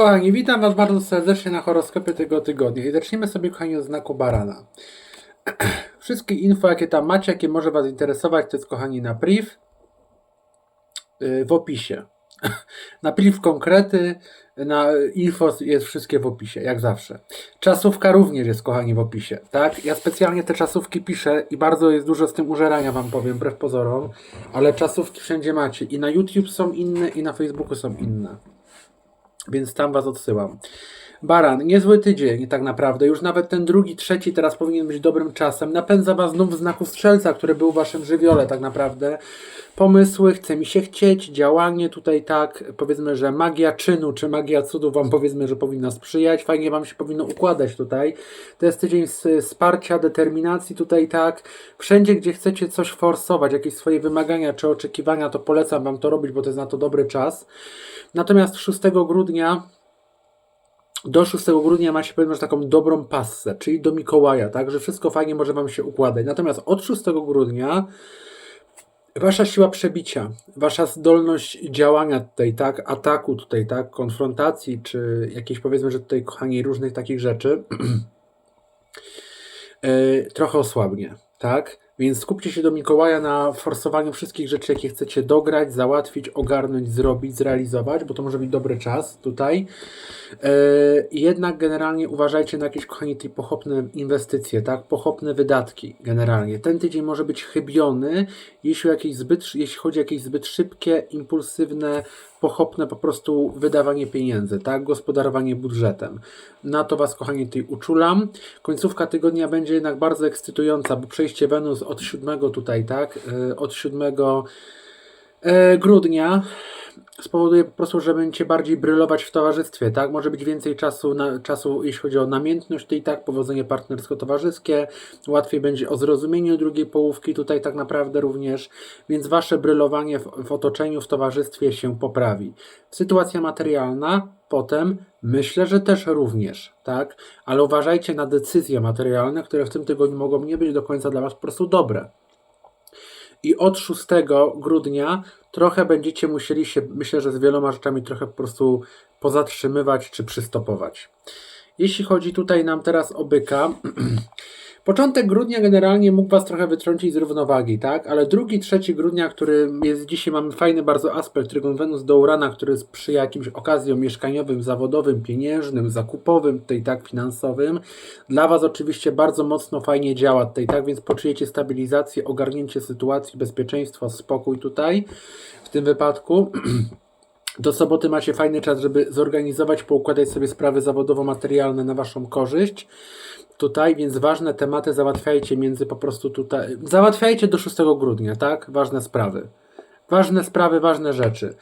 Kochani, witam Was bardzo serdecznie na horoskopie tego tygodnia i zaczniemy sobie, kochani, od znaku barana. Wszystkie info, jakie tam macie, jakie może Was interesować, to jest, kochani, na priv yy, w opisie. Na priv konkrety, na info jest wszystkie w opisie, jak zawsze. Czasówka również jest, kochani, w opisie, tak? Ja specjalnie te czasówki piszę i bardzo jest dużo z tym użerania, Wam powiem, wbrew pozorom, ale czasówki wszędzie macie i na YouTube są inne i na Facebooku są inne więc tam Was odsyłam. Baran, niezły tydzień tak naprawdę. Już nawet ten drugi, trzeci teraz powinien być dobrym czasem. Napędza Was znów w znaku strzelca, który był w Waszym żywiole tak naprawdę. Pomysły, chce mi się chcieć, działanie tutaj tak, powiedzmy, że magia czynu, czy magia cudu Wam powiedzmy, że powinna sprzyjać. Fajnie Wam się powinno układać tutaj. To jest tydzień wsparcia, determinacji tutaj tak. Wszędzie, gdzie chcecie coś forsować, jakieś swoje wymagania czy oczekiwania, to polecam Wam to robić, bo to jest na to dobry czas. Natomiast 6 grudnia do 6 grudnia macie pewnie że taką dobrą passę, czyli do Mikołaja, tak, że wszystko fajnie może Wam się układać. Natomiast od 6 grudnia Wasza siła przebicia, Wasza zdolność działania tutaj, tak, ataku tutaj, tak, konfrontacji, czy jakieś powiedzmy, że tutaj, kochani, różnych takich rzeczy, e, trochę osłabnie, tak? Więc skupcie się do Mikołaja na forsowaniu wszystkich rzeczy, jakie chcecie dograć, załatwić, ogarnąć, zrobić, zrealizować, bo to może być dobry czas tutaj. E, jednak generalnie uważajcie na jakieś, kochani, tej pochopne inwestycje, tak? Pochopne wydatki generalnie. Ten tydzień może być chybiony, jeśli, jakieś zbyt, jeśli chodzi o jakieś zbyt szybkie, impulsywne, pochopne po prostu wydawanie pieniędzy, tak? Gospodarowanie budżetem. Na to Was, kochani, tutaj uczulam. Końcówka tygodnia będzie jednak bardzo ekscytująca, bo przejście Wenus od 7 tutaj, tak? E, Od 7 e, grudnia spowoduje po prostu, że będziecie bardziej brylować w towarzystwie, tak? Może być więcej czasu, na, czasu jeśli chodzi o namiętność, tutaj tak, powodzenie partnersko-towarzyskie, łatwiej będzie o zrozumieniu drugiej połówki, tutaj tak naprawdę również, więc wasze brylowanie w, w otoczeniu, w towarzystwie się poprawi. Sytuacja materialna potem myślę, że też również, tak? Ale uważajcie na decyzje materialne, które w tym tygodniu mogą nie być do końca dla was po prostu dobre. I od 6 grudnia trochę będziecie musieli się, myślę, że z wieloma rzeczami trochę po prostu pozatrzymywać czy przystopować. Jeśli chodzi tutaj nam teraz o byka, początek grudnia generalnie mógł Was trochę wytrącić z równowagi, tak? Ale drugi, trzeci grudnia, który jest dzisiaj, mamy fajny bardzo aspekt, Trygon Wenus do Urana, który sprzyja jakimś okazjom mieszkaniowym, zawodowym, pieniężnym, zakupowym, tutaj tak, finansowym. Dla Was oczywiście bardzo mocno fajnie działa tutaj, tak? Więc poczujecie stabilizację, ogarnięcie sytuacji, bezpieczeństwo, spokój tutaj w tym wypadku. Do soboty macie fajny czas, żeby zorganizować, poukładać sobie sprawy zawodowo-materialne na Waszą korzyść. Tutaj, więc ważne tematy załatwiajcie między po prostu tutaj. Załatwiajcie do 6 grudnia, tak? Ważne sprawy. Ważne sprawy, ważne rzeczy.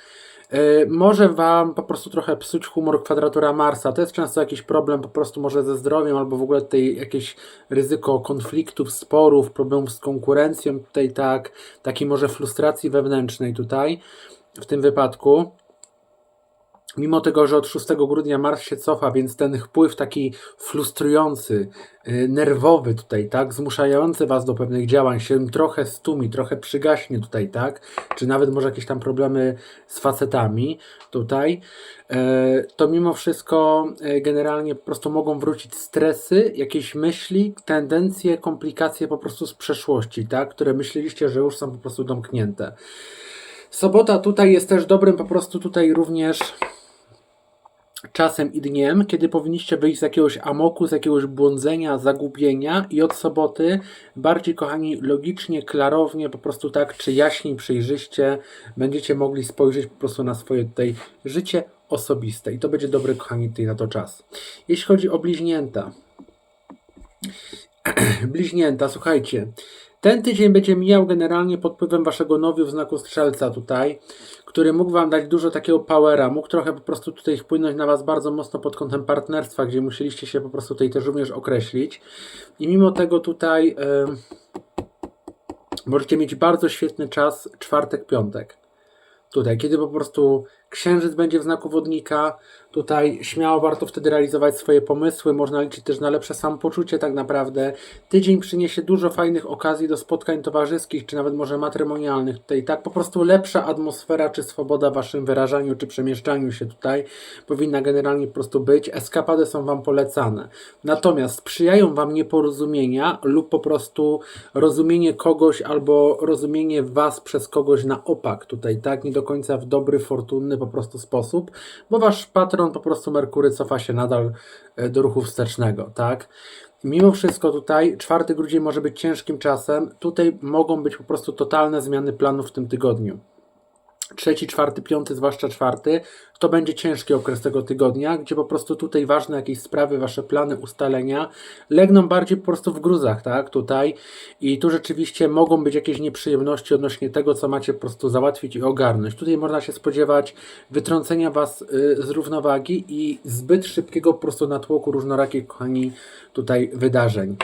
Yy, może Wam po prostu trochę psuć humor kwadratura Marsa. To jest często jakiś problem po prostu może ze zdrowiem, albo w ogóle tutaj jakieś ryzyko konfliktów, sporów, problemów z konkurencją tutaj tak, takiej może frustracji wewnętrznej tutaj w tym wypadku. Mimo tego, że od 6 grudnia Mars się cofa, więc ten wpływ taki frustrujący, yy, nerwowy tutaj, tak, zmuszający Was do pewnych działań się trochę stumi, trochę przygaśnie tutaj, tak, czy nawet może jakieś tam problemy z facetami tutaj, yy, to mimo wszystko yy, generalnie po prostu mogą wrócić stresy, jakieś myśli, tendencje, komplikacje po prostu z przeszłości, tak, które myśleliście, że już są po prostu domknięte. Sobota tutaj jest też dobrym po prostu tutaj również czasem i dniem, kiedy powinniście wyjść z jakiegoś amoku, z jakiegoś błądzenia, zagubienia i od soboty bardziej, kochani, logicznie, klarownie, po prostu tak, czy jaśniej, przejrzyście będziecie mogli spojrzeć po prostu na swoje tutaj życie osobiste. I to będzie dobry, kochani, tutaj na to czas. Jeśli chodzi o bliźnięta, bliźnięta, słuchajcie, ten tydzień będzie mijał generalnie pod wpływem waszego nowiu w znaku strzelca tutaj, który mógł wam dać dużo takiego powera, mógł trochę po prostu tutaj wpłynąć na was bardzo mocno pod kątem partnerstwa, gdzie musieliście się po prostu tutaj też również określić. I mimo tego tutaj em, możecie mieć bardzo świetny czas czwartek, piątek. Tutaj, kiedy po prostu Księżyc będzie w znaku wodnika. Tutaj śmiało warto wtedy realizować swoje pomysły. Można liczyć też na lepsze samopoczucie, tak naprawdę. Tydzień przyniesie dużo fajnych okazji do spotkań towarzyskich, czy nawet może matrymonialnych. Tutaj tak po prostu lepsza atmosfera, czy swoboda w waszym wyrażaniu, czy przemieszczaniu się tutaj powinna generalnie po prostu być. Eskapady są wam polecane. Natomiast sprzyjają wam nieporozumienia lub po prostu rozumienie kogoś albo rozumienie was przez kogoś na opak tutaj, tak? Nie do końca w dobry, fortunny po prostu sposób, bo wasz patron po prostu Merkury cofa się nadal e, do ruchu wstecznego, tak? Mimo wszystko tutaj 4 grudzień może być ciężkim czasem. Tutaj mogą być po prostu totalne zmiany planów w tym tygodniu trzeci, czwarty, piąty, zwłaszcza czwarty, to będzie ciężki okres tego tygodnia, gdzie po prostu tutaj ważne jakieś sprawy, wasze plany, ustalenia legną bardziej po prostu w gruzach, tak, tutaj i tu rzeczywiście mogą być jakieś nieprzyjemności odnośnie tego, co macie po prostu załatwić i ogarnąć. Tutaj można się spodziewać wytrącenia was y, z równowagi i zbyt szybkiego po prostu natłoku różnorakich, kochani, tutaj wydarzeń.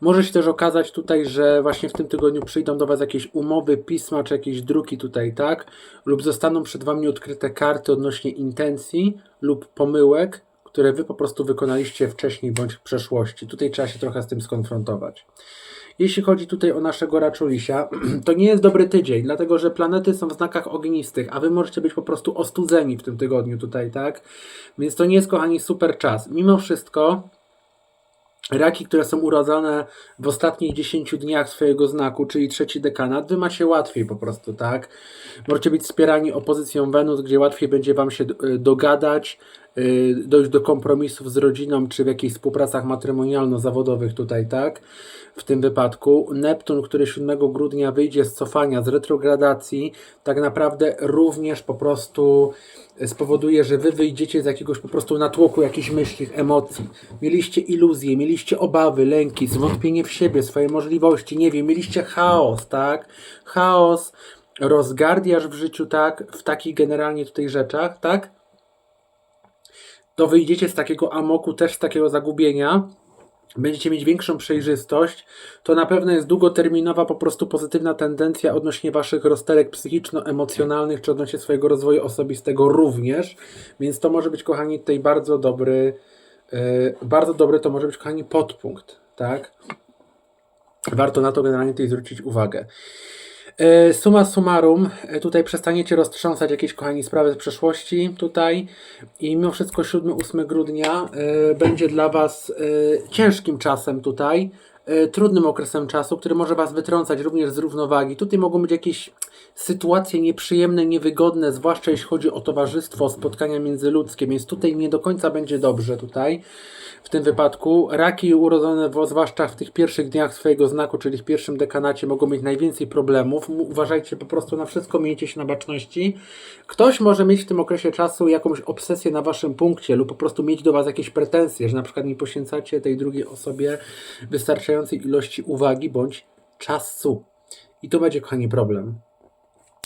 Może się też okazać tutaj, że właśnie w tym tygodniu przyjdą do Was jakieś umowy, pisma czy jakieś druki tutaj, tak? Lub zostaną przed Wami odkryte karty odnośnie intencji lub pomyłek, które Wy po prostu wykonaliście wcześniej bądź w przeszłości. Tutaj trzeba się trochę z tym skonfrontować. Jeśli chodzi tutaj o naszego Raczulisia, to nie jest dobry tydzień, dlatego że planety są w znakach ognistych, a wy możecie być po prostu ostudzeni w tym tygodniu tutaj, tak? Więc to nie jest, kochani, super czas. Mimo wszystko, Raki, które są urodzone w ostatnich 10 dniach swojego znaku, czyli trzeci dekanat, wy macie łatwiej po prostu, tak? Możecie być wspierani opozycją Wenus, gdzie łatwiej będzie wam się y, dogadać, dojść do kompromisów z rodziną, czy w jakichś współpracach matrymonialno-zawodowych tutaj, tak? W tym wypadku Neptun, który 7 grudnia wyjdzie z cofania, z retrogradacji, tak naprawdę również po prostu spowoduje, że wy wyjdziecie z jakiegoś po prostu natłoku jakichś myśli, emocji. Mieliście iluzje, mieliście obawy, lęki, zwątpienie w siebie, swoje możliwości, nie wiem, mieliście chaos, tak? Chaos, rozgardiaż w życiu, tak? W takich generalnie tutaj rzeczach, tak? To wyjdziecie z takiego amoku, też z takiego zagubienia, będziecie mieć większą przejrzystość, to na pewno jest długoterminowa po prostu pozytywna tendencja odnośnie waszych rozterek psychiczno-emocjonalnych, czy odnośnie swojego rozwoju osobistego również, więc to może być, kochani, tutaj bardzo dobry, yy, bardzo dobry to może być, kochani, podpunkt, tak? Warto na to generalnie tutaj zwrócić uwagę. E, Suma summarum, e, tutaj przestaniecie roztrząsać jakieś, kochani, sprawy z przeszłości tutaj i mimo wszystko 7-8 grudnia e, będzie dla Was ciężkim czasem tutaj, trudnym okresem czasu, który może Was wytrącać również z równowagi. Tutaj mogą być jakieś sytuacje nieprzyjemne, niewygodne, zwłaszcza jeśli chodzi o towarzystwo, spotkania międzyludzkie, więc tutaj nie do końca będzie dobrze tutaj w tym wypadku. Raki urodzone, w, zwłaszcza w tych pierwszych dniach swojego znaku, czyli w pierwszym dekanacie, mogą mieć najwięcej problemów. Uważajcie po prostu na wszystko, miejcie się na baczności. Ktoś może mieć w tym okresie czasu jakąś obsesję na waszym punkcie lub po prostu mieć do was jakieś pretensje, że na przykład nie poświęcacie tej drugiej osobie wystarczającej ilości uwagi bądź czasu. I to będzie, kochani, problem.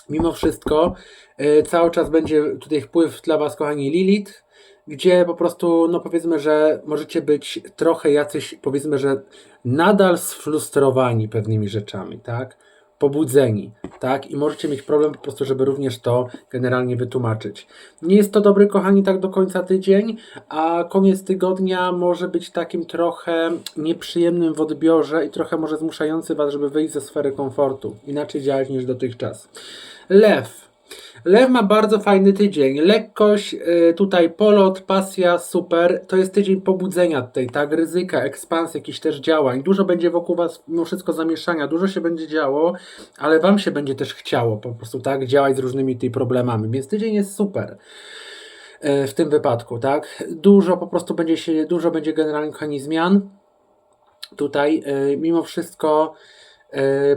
Mimo wszystko, yy, cały czas będzie tutaj wpływ dla Was, kochani, Lilith, gdzie po prostu, no powiedzmy, że możecie być trochę jacyś, powiedzmy, że nadal sfrustrowani pewnymi rzeczami, tak? Pobudzeni, tak? I możecie mieć problem po prostu, żeby również to generalnie wytłumaczyć. Nie jest to dobry, kochani, tak do końca tydzień, a koniec tygodnia może być takim trochę nieprzyjemnym w odbiorze i trochę może zmuszający Was, żeby wyjść ze sfery komfortu. Inaczej działać niż dotychczas. Lew. Lew ma bardzo fajny tydzień. Lekkość, y, tutaj polot, pasja, super. To jest tydzień pobudzenia tutaj, tak? Ryzyka, ekspansji, jakichś też działań. Dużo będzie wokół Was mimo wszystko zamieszania, dużo się będzie działo, ale Wam się będzie też chciało po prostu, tak? Działać z różnymi tymi problemami. Więc tydzień jest super y, w tym wypadku, tak? Dużo po prostu będzie się, dużo będzie generalnie zmian. Tutaj y, mimo wszystko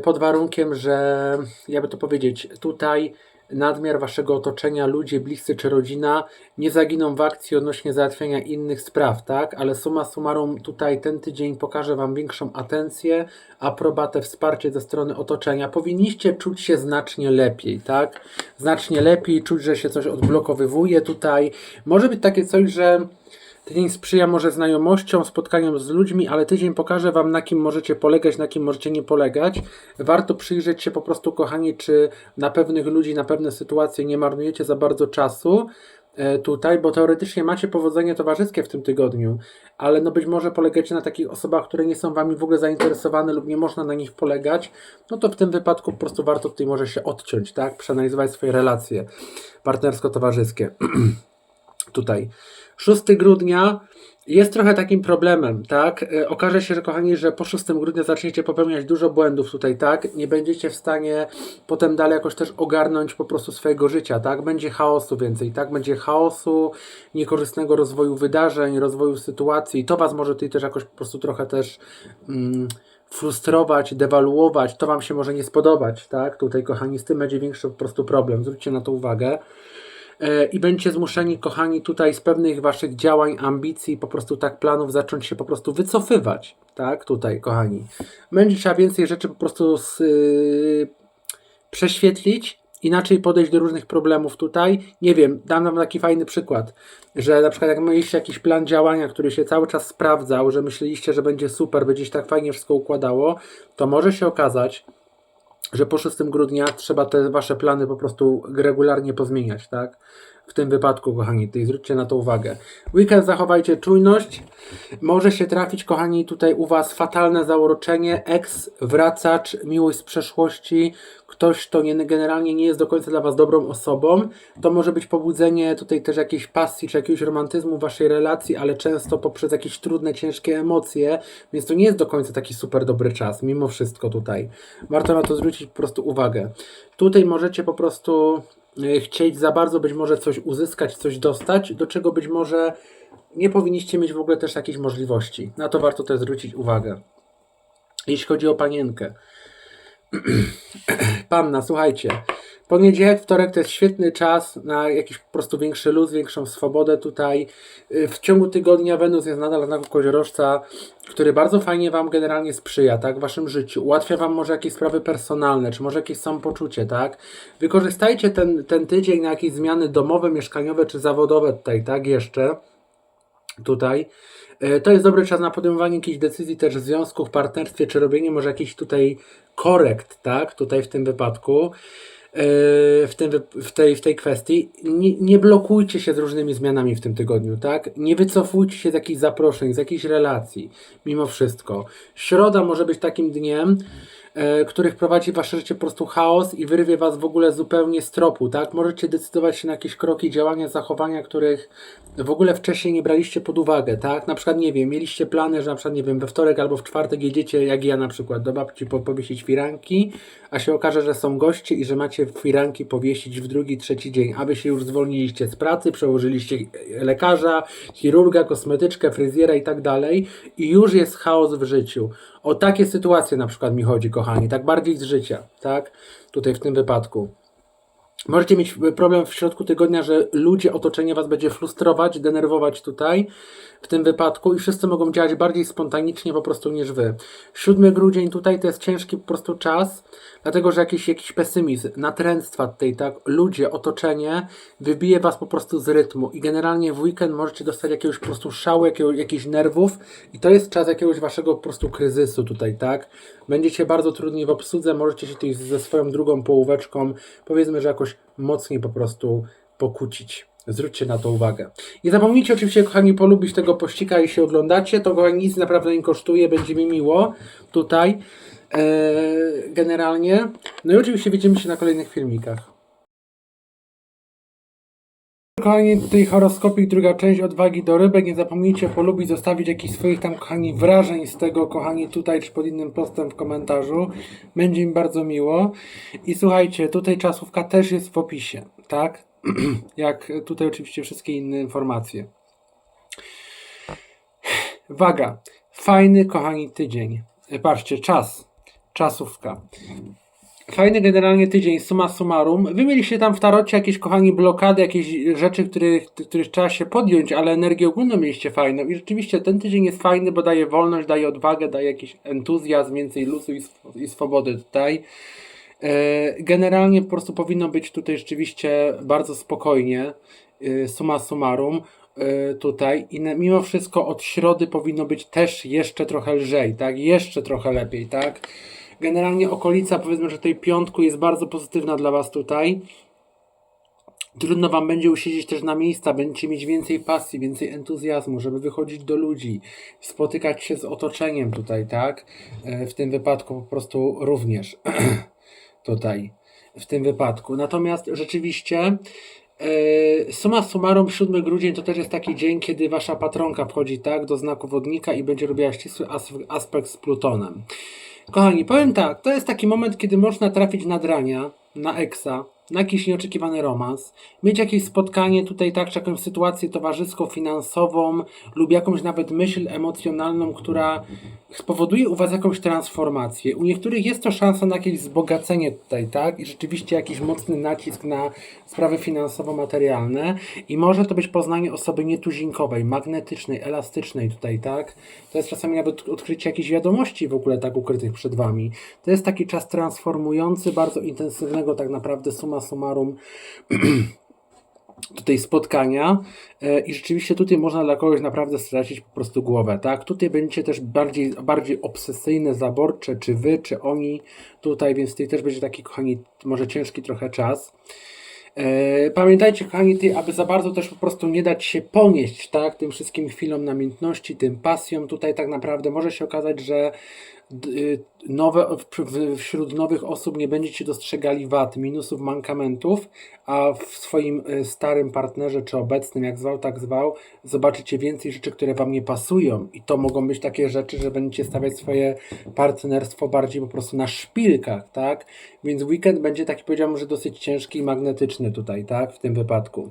pod warunkiem, że jakby to powiedzieć, tutaj nadmiar waszego otoczenia, ludzie bliscy czy rodzina nie zaginą w akcji odnośnie załatwiania innych spraw, tak? Ale suma summarum tutaj ten tydzień pokaże wam większą atencję, aprobatę, wsparcie ze strony otoczenia. Powinniście czuć się znacznie lepiej, tak? Znacznie lepiej, czuć, że się coś odblokowywuje tutaj. Może być takie coś, że Tydzień sprzyja może znajomościom, spotkaniom z ludźmi, ale tydzień pokaże Wam, na kim możecie polegać, na kim możecie nie polegać. Warto przyjrzeć się po prostu, kochani, czy na pewnych ludzi, na pewne sytuacje nie marnujecie za bardzo czasu e, tutaj, bo teoretycznie macie powodzenie towarzyskie w tym tygodniu, ale no być może polegacie na takich osobach, które nie są Wami w ogóle zainteresowane lub nie można na nich polegać, no to w tym wypadku po prostu warto tutaj może się odciąć, tak? Przeanalizować swoje relacje partnersko-towarzyskie. tutaj. 6 grudnia jest trochę takim problemem, tak? E, Okaże się, że kochani, że po 6 grudnia zaczniecie popełniać dużo błędów tutaj, tak? Nie będziecie w stanie potem dalej jakoś też ogarnąć po prostu swojego życia, tak? Będzie chaosu więcej, tak? Będzie chaosu, niekorzystnego rozwoju wydarzeń, rozwoju sytuacji to Was może tutaj też jakoś po prostu trochę też mm, frustrować, dewaluować, to Wam się może nie spodobać, tak? Tutaj, kochani, z tym będzie większy po prostu problem, zwróćcie na to uwagę i będziecie zmuszeni, kochani, tutaj z pewnych waszych działań, ambicji, po prostu tak planów zacząć się po prostu wycofywać, tak, tutaj, kochani. Będzie trzeba więcej rzeczy po prostu z, yy, prześwietlić, inaczej podejść do różnych problemów tutaj. Nie wiem, dam wam taki fajny przykład, że na przykład jak mieliście jakiś plan działania, który się cały czas sprawdzał, że myśleliście, że będzie super, będzie się tak fajnie wszystko układało, to może się okazać, że po 6 grudnia trzeba te wasze plany po prostu regularnie pozmieniać, tak? W tym wypadku, kochani, tutaj zwróćcie na to uwagę. Weekend zachowajcie czujność. Może się trafić, kochani, tutaj u was fatalne zauroczenie, ex, wracacz, miłość z przeszłości, ktoś, kto nie, generalnie nie jest do końca dla was dobrą osobą. To może być pobudzenie tutaj też jakiejś pasji czy jakiegoś romantyzmu w waszej relacji, ale często poprzez jakieś trudne, ciężkie emocje, więc to nie jest do końca taki super dobry czas, mimo wszystko tutaj. Warto na to zwrócić po prostu uwagę. Tutaj możecie po prostu chcieć za bardzo być może coś uzyskać, coś dostać, do czego być może nie powinniście mieć w ogóle też jakiejś możliwości. Na to warto też zwrócić uwagę. Jeśli chodzi o panienkę. Panna, słuchajcie. Poniedziałek, wtorek to jest świetny czas na jakiś po prostu większy luz, większą swobodę tutaj. Y, W ciągu tygodnia Wenus jest nadal znaku koziorożca, który bardzo fajnie Wam generalnie sprzyja, tak, w Waszym życiu. Ułatwia Wam może jakieś sprawy personalne, czy może jakieś samopoczucie, tak. Wykorzystajcie ten, ten tydzień na jakieś zmiany domowe, mieszkaniowe, czy zawodowe tutaj, tak, jeszcze tutaj. E, To jest dobry czas na podejmowanie jakichś decyzji też w związku, w partnerstwie, czy robienie może jakichś tutaj korekt, tak, tutaj w tym wypadku, w, tym, w, tej, w tej kwestii. Nie, nie blokujcie się z różnymi zmianami w tym tygodniu, tak, nie wycofujcie się z jakichś zaproszeń, z jakichś relacji, mimo wszystko. Środa może być takim dniem, e, który wprowadzi w wasze życie po prostu chaos i wyrwie was w ogóle zupełnie z tropu, tak? Możecie decydować się na jakieś kroki, działania, zachowania, których w ogóle wcześniej nie braliście pod uwagę, tak? Na przykład, nie wiem, mieliście plany, że na przykład, nie wiem, we wtorek albo w czwartek jedziecie, jak ja na przykład, do babci po, powiesić firanki, a się okaże, że są goście i że macie firanki powiesić w drugi, trzeci dzień, aby się już zwolniliście z pracy, przełożyliście lekarza, chirurga, kosmetyczkę, fryzjera i tak dalej i już jest chaos w życiu. O takie sytuacje na przykład mi chodzi, kochani, tak bardziej z życia, tak? Tutaj w tym wypadku. Możecie mieć problem w środku tygodnia, że ludzie, otoczenie was będzie frustrować, denerwować tutaj, w tym wypadku i wszyscy mogą działać bardziej spontanicznie po prostu niż wy. 7 grudzień tutaj to jest ciężki po prostu czas, dlatego że jakiś, jakiś pesymizm, natręctwa tutaj, tak, ludzie, otoczenie wybije was po prostu z rytmu i generalnie w weekend możecie dostać jakiegoś po prostu szału, jakiego, jakichś nerwów i to jest czas jakiegoś waszego po prostu kryzysu tutaj, tak. Będziecie bardzo trudni w obsłudze, możecie się tutaj ze swoją drugą połóweczką, powiedzmy, że jakoś mocniej po prostu pokłócić. Zwróćcie na to uwagę. Nie zapomnijcie oczywiście, kochani, polubić tego pościka, jeśli oglądacie. To kochani, nic naprawdę nie kosztuje, będzie mi miło tutaj e, generalnie. No i oczywiście widzimy się na kolejnych filmikach. Kochani, tutaj horoskopik, druga część odwagi do rybek. Nie zapomnijcie polubić, zostawić jakichś swoich tam, kochani, wrażeń z tego, kochani, tutaj czy pod innym postem w komentarzu. Będzie mi bardzo miło. I słuchajcie, tutaj czasówka też jest w opisie, tak? Jak tutaj oczywiście wszystkie inne informacje. Waga. Fajny, kochani, tydzień. E, Patrzcie, czas. Czasówka. Fajny generalnie tydzień, summa summarum. Wy mieliście tam w tarocie jakieś, kochani, blokady, jakieś rzeczy, których, których trzeba się podjąć, ale energię ogólną mieliście fajną. I rzeczywiście ten tydzień jest fajny, bo daje wolność, daje odwagę, daje jakiś entuzjazm, więcej luzu i, sw- i swobody tutaj. E, Generalnie po prostu powinno być tutaj rzeczywiście bardzo spokojnie, e, summa summarum. y, tutaj i mimo wszystko od środy powinno być też jeszcze trochę lżej, tak? Jeszcze trochę lepiej, tak? Generalnie okolica powiedzmy, że tej piątku jest bardzo pozytywna dla Was tutaj. Trudno Wam będzie usiedzieć też na miejsca, będziecie mieć więcej pasji, więcej entuzjazmu, żeby wychodzić do ludzi, spotykać się z otoczeniem tutaj, tak? E, W tym wypadku po prostu również tutaj, w tym wypadku. Natomiast rzeczywiście e, summa summarum 7 grudzień to też jest taki dzień, kiedy Wasza patronka wchodzi, tak, do znaku wodnika i będzie robiła ścisły as- aspekt z Plutonem. Kochani, powiem tak, to jest taki moment, kiedy można trafić na drania, na eksa, na jakiś nieoczekiwany romans, mieć jakieś spotkanie tutaj, tak, czy jakąś sytuację towarzyską, finansową lub jakąś nawet myśl emocjonalną, która spowoduje u Was jakąś transformację. U niektórych jest to szansa na jakieś wzbogacenie tutaj, tak, i rzeczywiście jakiś mocny nacisk na sprawy finansowo-materialne i może to być poznanie osoby nietuzinkowej, magnetycznej, elastycznej tutaj, tak. To jest czasami nawet odkrycie jakichś wiadomości w ogóle tak ukrytych przed Wami. To jest taki czas transformujący, bardzo intensywnego tak naprawdę summa summarum tutaj spotkania e, i rzeczywiście tutaj można dla kogoś naprawdę stracić po prostu głowę, tak? Tutaj będziecie też bardziej, bardziej obsesyjne, zaborcze, czy wy, czy oni tutaj, więc tutaj też będzie taki, kochani, może ciężki trochę czas. E, Pamiętajcie, kochani, ty, aby za bardzo też po prostu nie dać się ponieść, tak, tym wszystkim chwilom namiętności, tym pasjom. Tutaj tak naprawdę może się okazać, że nowe, w- w- wśród nowych osób nie będziecie dostrzegali wad, minusów, mankamentów, a w swoim y, starym partnerze, czy obecnym, jak zwał, tak zwał, zobaczycie więcej rzeczy, które Wam nie pasują. I to mogą być takie rzeczy, że będziecie stawiać swoje partnerstwo bardziej po prostu na szpilkach, tak? Więc weekend będzie taki, powiedziałbym, że dosyć ciężki i magnetyczny tutaj, tak? W tym wypadku.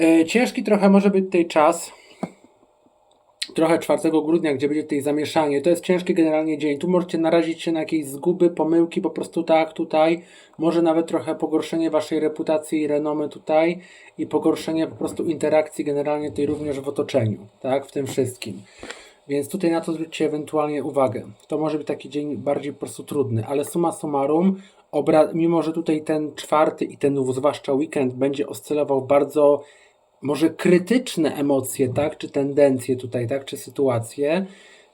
E, Ciężki trochę może być tutaj czas, trochę 4 grudnia, gdzie będzie tutaj zamieszanie. To jest ciężki generalnie dzień. Tu możecie narazić się na jakieś zguby, pomyłki, po prostu tak tutaj. Może nawet trochę pogorszenie waszej reputacji i renomy tutaj i pogorszenie po prostu interakcji generalnie tej również w otoczeniu, tak, w tym wszystkim. Więc tutaj na to zwróćcie ewentualnie uwagę. To może być taki dzień bardziej po prostu trudny, ale summa summarum, mimo że tutaj ten czwarty i ten zwłaszcza weekend będzie oscylował bardzo może krytyczne emocje, tak, czy tendencje tutaj, tak, czy sytuacje,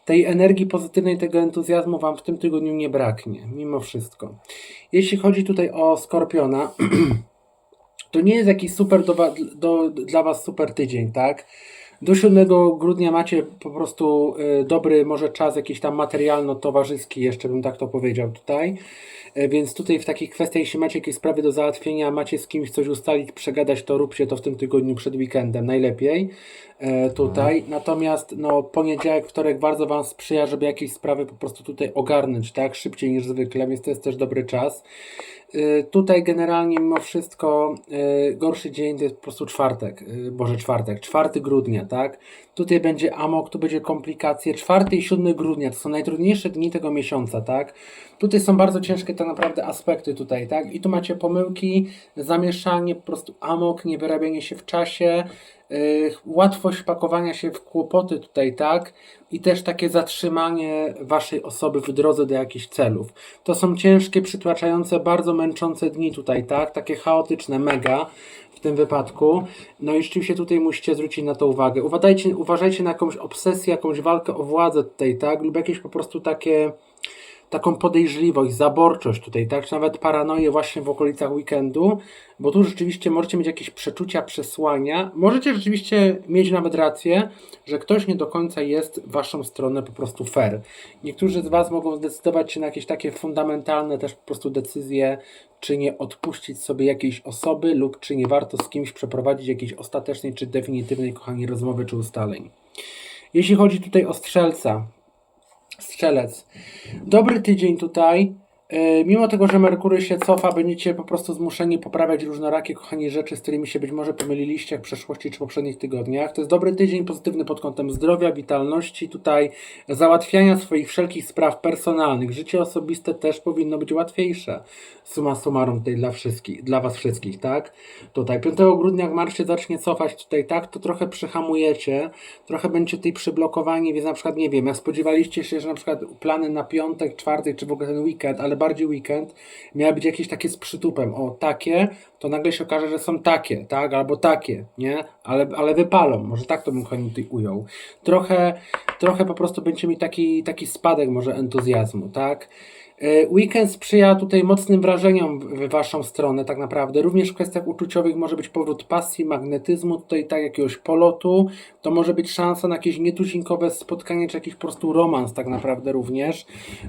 tej energii pozytywnej, tego entuzjazmu Wam w tym tygodniu nie braknie, mimo wszystko. Jeśli chodzi tutaj o Skorpiona, to nie jest jakiś super do, do, dla Was super tydzień, tak? Do 7 grudnia macie po prostu y, dobry może czas jakiś tam materialno-towarzyski, jeszcze bym tak to powiedział tutaj. E, Więc tutaj w takich kwestiach, jeśli macie jakieś sprawy do załatwienia, macie z kimś coś ustalić, przegadać, to róbcie to w tym tygodniu przed weekendem najlepiej e, tutaj. Natomiast no, poniedziałek, wtorek bardzo Wam sprzyja, żeby jakieś sprawy po prostu tutaj ogarnąć, tak? Szybciej niż zwykle, więc to jest też dobry czas. Y, Tutaj generalnie mimo wszystko y, gorszy dzień to jest po prostu czwartek, y, Boże czwartek, 4 grudnia, tak? Tutaj będzie amok, tu będzie komplikacje. 4 i 7 grudnia to są najtrudniejsze dni tego miesiąca, tak? Tutaj są bardzo ciężkie tak naprawdę aspekty tutaj, tak? I tu macie pomyłki, zamieszanie, po prostu amok, niewyrabianie się w czasie, y, łatwość pakowania się w kłopoty tutaj, tak? I też takie zatrzymanie waszej osoby w drodze do jakichś celów. To są ciężkie, przytłaczające, bardzo męczące dni tutaj, tak? Takie chaotyczne, mega w tym wypadku. No i rzeczywiście tutaj musicie zwrócić na to uwagę. Uważajcie, uważajcie na jakąś obsesję, jakąś walkę o władzę tutaj, tak? Lub jakieś po prostu takie taką podejrzliwość, zaborczość tutaj, tak? Czy nawet paranoję właśnie w okolicach weekendu, bo tu rzeczywiście możecie mieć jakieś przeczucia, przesłania. Możecie rzeczywiście mieć nawet rację, że ktoś nie do końca jest w waszą stronę po prostu fair. Niektórzy z was mogą zdecydować się na jakieś takie fundamentalne też po prostu decyzje, czy nie odpuścić sobie jakiejś osoby lub czy nie warto z kimś przeprowadzić jakiejś ostatecznej czy definitywnej, kochani, rozmowy czy ustaleń. Jeśli chodzi tutaj o strzelca, Strzelec. Dobry tydzień tutaj. E, Mimo tego, że Merkury się cofa, będziecie po prostu zmuszeni poprawiać różnorakie, kochani, rzeczy, z którymi się być może pomyliliście w przeszłości czy poprzednich tygodniach. To jest dobry tydzień, pozytywny pod kątem zdrowia, witalności, tutaj załatwiania swoich wszelkich spraw personalnych. Życie osobiste też powinno być łatwiejsze. Suma summarum tutaj dla wszystkich, dla Was wszystkich, tak? Tutaj 5 grudnia, jak Mars się zacznie cofać tutaj, tak, to trochę przyhamujecie, trochę będziecie tutaj przyblokowani, więc na przykład, nie wiem, jak spodziewaliście się, że na przykład plany na piątek, czwartek, czy w ogóle ten weekend, ale bardziej weekend, miały być jakieś takie z przytupem. O, takie, to nagle się okaże, że są takie, tak? Albo takie, nie? Ale, ale wypalą. Może tak to bym tutaj ujął. Trochę, trochę po prostu będziecie mieć taki, taki spadek może entuzjazmu, tak? E, Weekend sprzyja tutaj mocnym wrażeniom w waszą stronę, tak naprawdę. Również w kwestiach uczuciowych może być powrót pasji, magnetyzmu, tutaj tak jakiegoś polotu. To może być szansa na jakieś nietuzinkowe spotkanie, czy jakiś po prostu romans, tak naprawdę również.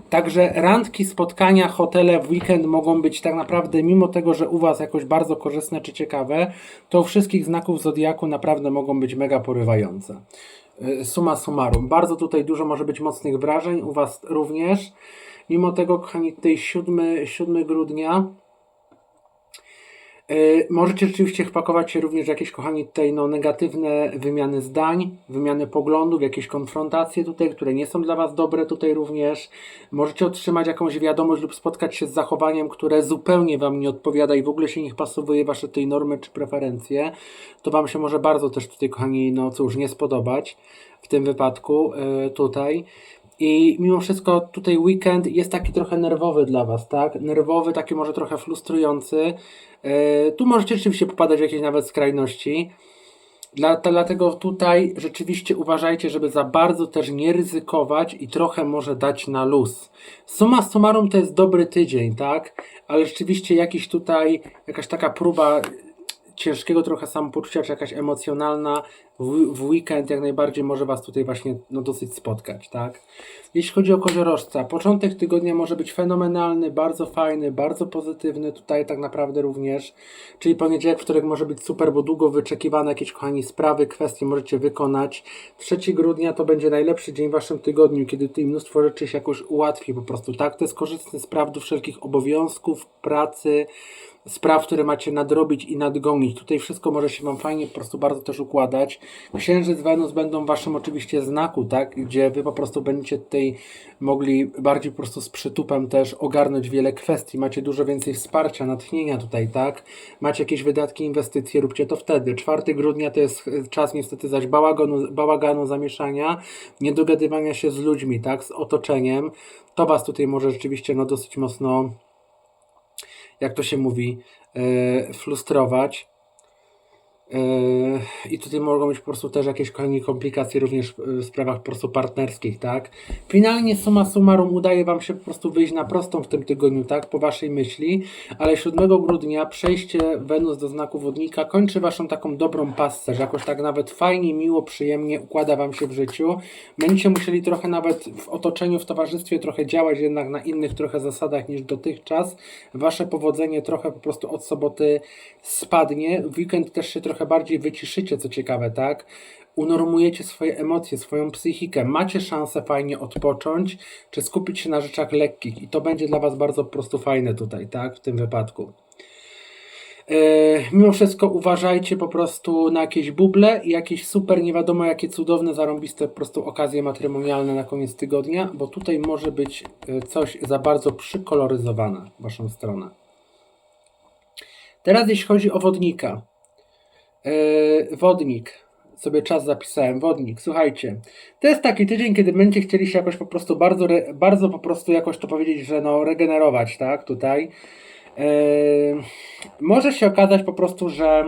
Także randki, spotkania, hotele w weekend mogą być tak naprawdę, mimo tego, że u was jakoś bardzo korzystne czy ciekawe, to wszystkich znaków zodiaku naprawdę mogą być mega porywające. E, Suma summarum. Bardzo tutaj dużo może być mocnych wrażeń, u was również. Mimo tego, kochani, tutaj 7, 7 grudnia yy, możecie rzeczywiście wpakować się również jakieś, kochani, tutaj no, negatywne wymiany zdań, wymiany poglądów, jakieś konfrontacje tutaj, które nie są dla Was dobre tutaj również. Możecie otrzymać jakąś wiadomość lub spotkać się z zachowaniem, które zupełnie Wam nie odpowiada i w ogóle się nie pasuje Wasze tej normy czy preferencje. To Wam się może bardzo też tutaj, kochani, no cóż, nie spodobać w tym wypadku yy, tutaj. I mimo wszystko tutaj weekend jest taki trochę nerwowy dla Was, tak? Nerwowy, taki może trochę frustrujący. Yy, tu możecie rzeczywiście popadać w jakieś nawet skrajności. Dla, dlatego tutaj rzeczywiście uważajcie, żeby za bardzo też nie ryzykować i trochę może dać na luz. Suma summarum to jest dobry tydzień, tak? Ale rzeczywiście jakiś tutaj, jakaś taka próba ciężkiego trochę samopoczucia, czy jakaś emocjonalna w, w weekend jak najbardziej może Was tutaj właśnie no, dosyć spotkać, tak? Jeśli chodzi o koziorożca, początek tygodnia może być fenomenalny, bardzo fajny, bardzo pozytywny, tutaj tak naprawdę również, czyli poniedziałek, wtorek może być super, bo długo wyczekiwane jakieś, kochani, sprawy, kwestie możecie wykonać. 3 grudnia to będzie najlepszy dzień w Waszym tygodniu, kiedy tutaj mnóstwo rzeczy się jakoś ułatwi po prostu, tak? To jest korzystny z prawdu wszelkich obowiązków, pracy, spraw, które macie nadrobić i nadgonić. Tutaj wszystko może się Wam fajnie po prostu bardzo też układać. Księżyc, Wenus będą Waszym oczywiście znaku, tak? Gdzie Wy po prostu będziecie tutaj mogli bardziej po prostu z przytupem też ogarnąć wiele kwestii. Macie dużo więcej wsparcia, natchnienia tutaj, tak? Macie jakieś wydatki, inwestycje, róbcie to wtedy. 4 grudnia to jest e, czas niestety zaś bałaganu, bałaganu zamieszania, niedogadywania się z ludźmi, tak? Z otoczeniem. To Was tutaj może rzeczywiście no dosyć mocno jak to się mówi, e, frustrować. E, I tutaj mogą być po prostu też jakieś kochani komplikacje również w sprawach po prostu partnerskich, tak? Finalnie summa summarum udaje Wam się po prostu wyjść na prostą w tym tygodniu, tak? Po Waszej myśli, ale 7 grudnia przejście Wenus do znaku wodnika kończy Waszą taką dobrą passę, że jakoś tak nawet fajnie, miło, przyjemnie układa Wam się w życiu. Będziecie musieli trochę nawet w otoczeniu, w towarzystwie trochę działać jednak na innych trochę zasadach niż dotychczas. Wasze powodzenie trochę po prostu od soboty spadnie. W weekend też się trochę bardziej wyciszycie, co ciekawe, tak? Unormujecie swoje emocje, swoją psychikę. Macie szansę fajnie odpocząć, czy skupić się na rzeczach lekkich. I to będzie dla Was bardzo po prostu fajne tutaj, tak? W tym wypadku. E, mimo wszystko uważajcie po prostu na jakieś buble i jakieś super, nie wiadomo jakie cudowne, zarąbiste po prostu okazje matrymonialne na koniec tygodnia, bo tutaj może być e, coś za bardzo przykoloryzowane w Waszą stronę. Teraz jeśli chodzi o wodnika. E, wodnik. Sobie czas zapisałem. Wodnik, słuchajcie. To jest taki tydzień, kiedy będziecie chcieli się jakoś po prostu bardzo, bardzo po prostu jakoś to powiedzieć, że no regenerować, tak? Tutaj. E, może się okazać po prostu, że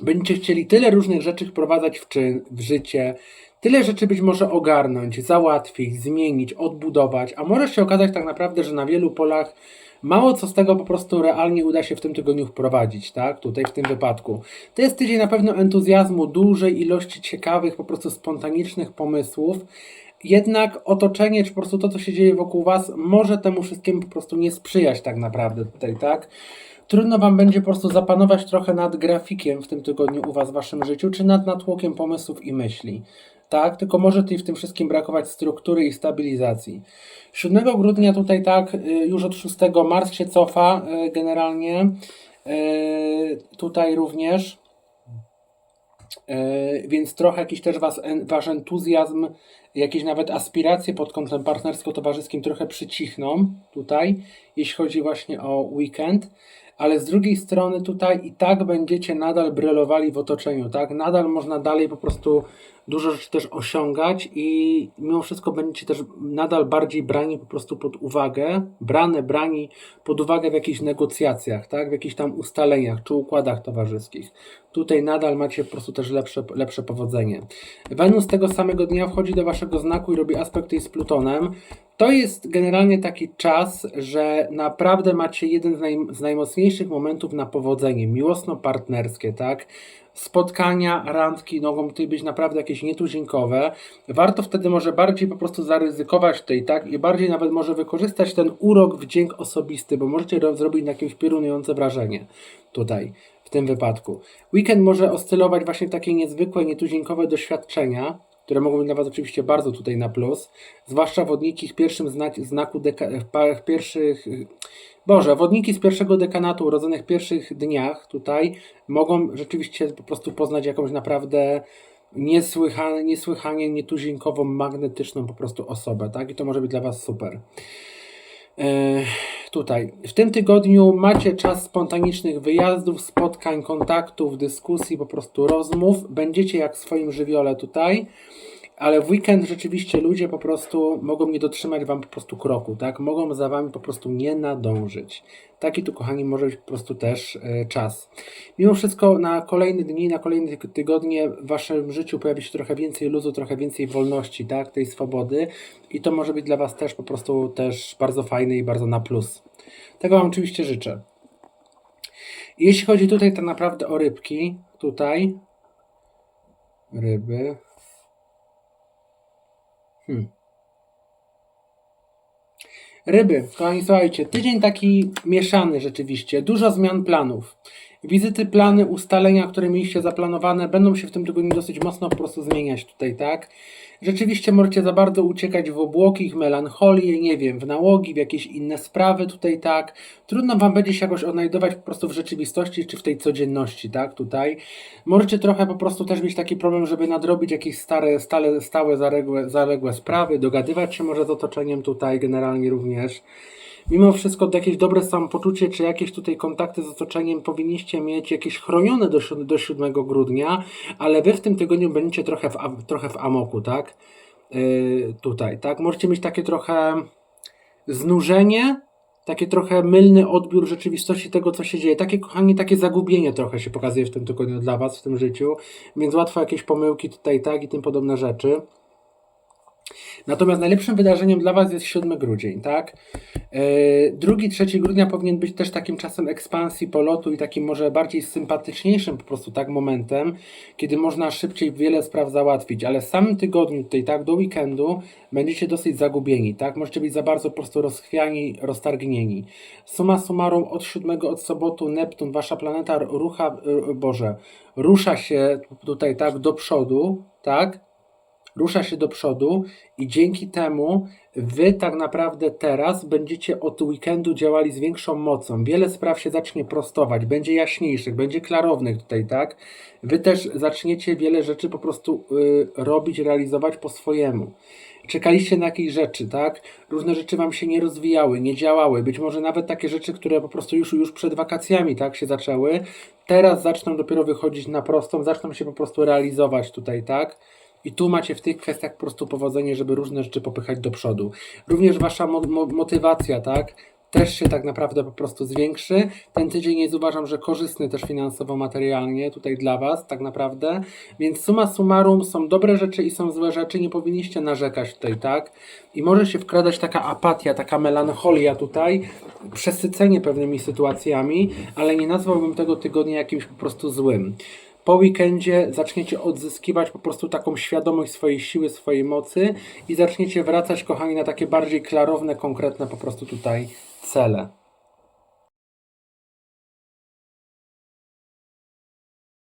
będziecie chcieli tyle różnych rzeczy wprowadzać w, czyn, w życie, tyle rzeczy być może ogarnąć, załatwić, zmienić, odbudować, a może się okazać tak naprawdę, że na wielu polach mało co z tego po prostu realnie uda się w tym tygodniu wprowadzić, tak? Tutaj w tym wypadku. To jest tydzień na pewno entuzjazmu, dużej ilości ciekawych, po prostu spontanicznych pomysłów. Jednak otoczenie, czy po prostu to, co się dzieje wokół Was, może temu wszystkiemu po prostu nie sprzyjać tak naprawdę tutaj, tak? Trudno Wam będzie po prostu zapanować trochę nad grafikiem w tym tygodniu u Was w Waszym życiu, czy nad natłokiem pomysłów i myśli. Tak, tylko może tutaj w tym wszystkim brakować struktury i stabilizacji. 7 grudnia tutaj tak, y, już od 6 Mars się cofa y, generalnie. Y, Tutaj również. Więc trochę jakiś też was, wasz entuzjazm, jakieś nawet aspiracje pod kątem partnersko-towarzyskim trochę przycichną tutaj, jeśli chodzi właśnie o weekend. Ale z drugiej strony tutaj i tak będziecie nadal brylowali w otoczeniu, tak? Nadal można dalej po prostu dużo rzeczy też osiągać i mimo wszystko będziecie też nadal bardziej brani po prostu pod uwagę, brane, brani pod uwagę w jakichś negocjacjach, tak? W jakichś tam ustaleniach czy układach towarzyskich. Tutaj nadal macie po prostu też lepsze, lepsze powodzenie. Wenus tego samego dnia wchodzi do waszego znaku i robi aspekt jej z Plutonem. To jest generalnie taki czas, że naprawdę macie jeden z, naj, z najmocniejszych momentów na powodzenie, miłosno-partnerskie, tak? Spotkania, randki mogą tutaj być naprawdę jakieś nietuzinkowe. Warto wtedy może bardziej po prostu zaryzykować tutaj, tak? I bardziej nawet może wykorzystać ten urok, wdzięk osobisty, bo możecie ro- zrobić na kimś piorunujące wrażenie tutaj, w tym wypadku. Weekend może oscylować właśnie takie niezwykłe, nietuzinkowe doświadczenia, które mogą być dla Was oczywiście bardzo tutaj na plus, zwłaszcza wodniki w pierwszym zna znaku deka- w pierwszych Boże, wodniki z pierwszego dekanatu urodzonych w pierwszych dniach tutaj mogą rzeczywiście po prostu poznać jakąś naprawdę niesłychanie, niesłychanie nietuzinkową, magnetyczną po prostu osobę, tak? I to może być dla Was super. E, tutaj. W tym tygodniu macie czas spontanicznych wyjazdów, spotkań, kontaktów, dyskusji, po prostu rozmów. Będziecie jak w swoim żywiole tutaj, ale w weekend rzeczywiście ludzie po prostu mogą nie dotrzymać wam po prostu kroku, tak? Mogą za wami po prostu nie nadążyć. Taki tu, kochani, może być po prostu też e, czas. Mimo wszystko na kolejne dni, na kolejne tyg- tygodnie w waszym życiu pojawi się trochę więcej luzu, trochę więcej wolności, tak? Tej swobody i to może być dla was też po prostu też bardzo fajne i bardzo na plus. Tego wam oczywiście życzę. Jeśli chodzi tutaj tak naprawdę o rybki, tutaj ryby. Hmm. Ryby, kochani, słuchajcie, tydzień taki mieszany rzeczywiście, dużo zmian planów. Wizyty, plany, ustalenia, które mieliście zaplanowane, będą się w tym tygodniu dosyć mocno po prostu zmieniać tutaj, tak? Rzeczywiście możecie za bardzo uciekać w obłoki, w melancholię, nie wiem, w nałogi, w jakieś inne sprawy tutaj, tak? Trudno Wam będzie się jakoś odnajdować po prostu w rzeczywistości, czy w tej codzienności, tak? Tutaj. Możecie trochę po prostu też mieć taki problem, żeby nadrobić jakieś stare, stale, stałe, zaległe, zaległe sprawy, dogadywać się może z otoczeniem tutaj generalnie również. Mimo wszystko jakieś dobre samopoczucie, czy jakieś tutaj kontakty z otoczeniem powinniście mieć jakieś chronione do, do 7 grudnia, ale wy w tym tygodniu będziecie trochę w, trochę w amoku, tak? Yy, tutaj, tak? Możecie mieć takie trochę znużenie, takie trochę mylny odbiór rzeczywistości tego, co się dzieje. Takie, kochani, takie zagubienie trochę się pokazuje w tym tygodniu dla Was, w tym życiu, więc łatwo jakieś pomyłki tutaj, tak, i tym podobne rzeczy. Natomiast najlepszym wydarzeniem dla Was jest 7 grudzień, tak? Yy, Drugi, 3 grudnia powinien być też takim czasem ekspansji, polotu i takim może bardziej sympatyczniejszym po prostu tak momentem, kiedy można szybciej wiele spraw załatwić, ale w samym tygodniu tutaj, tak, do weekendu będziecie dosyć zagubieni, tak? Możecie być za bardzo po prostu rozchwiani, roztargnieni. Suma summarum od 7, od sobotu Neptun, Wasza planeta rucha, Boże, rusza się tutaj, tak, do przodu, tak? Rusza się do przodu i dzięki temu wy tak naprawdę teraz będziecie od weekendu działali z większą mocą. Wiele spraw się zacznie prostować, będzie jaśniejszych, będzie klarownych tutaj, tak? Wy też zaczniecie wiele rzeczy po prostu y, robić, realizować po swojemu. Czekaliście na jakieś rzeczy, tak? Różne rzeczy wam się nie rozwijały, nie działały. Być może nawet takie rzeczy, które po prostu już, już przed wakacjami, tak, się zaczęły, teraz zaczną dopiero wychodzić na prostą, zaczną się po prostu realizować tutaj, tak? I tu macie w tych kwestiach po prostu powodzenie, żeby różne rzeczy popychać do przodu. Również wasza mo mo motywacja, tak? Też się tak naprawdę po prostu zwiększy. Ten tydzień jest uważam, że korzystny też finansowo, materialnie tutaj dla Was, tak naprawdę. Więc summa summarum są dobre rzeczy i są złe rzeczy. Nie powinniście narzekać tutaj, tak? I może się wkradać taka apatia, taka melancholia tutaj, przesycenie pewnymi sytuacjami, ale nie nazwałbym tego tygodnia jakimś po prostu złym po weekendzie zaczniecie odzyskiwać po prostu taką świadomość swojej siły, swojej mocy i zaczniecie wracać, kochani, na takie bardziej klarowne, konkretne po prostu tutaj cele.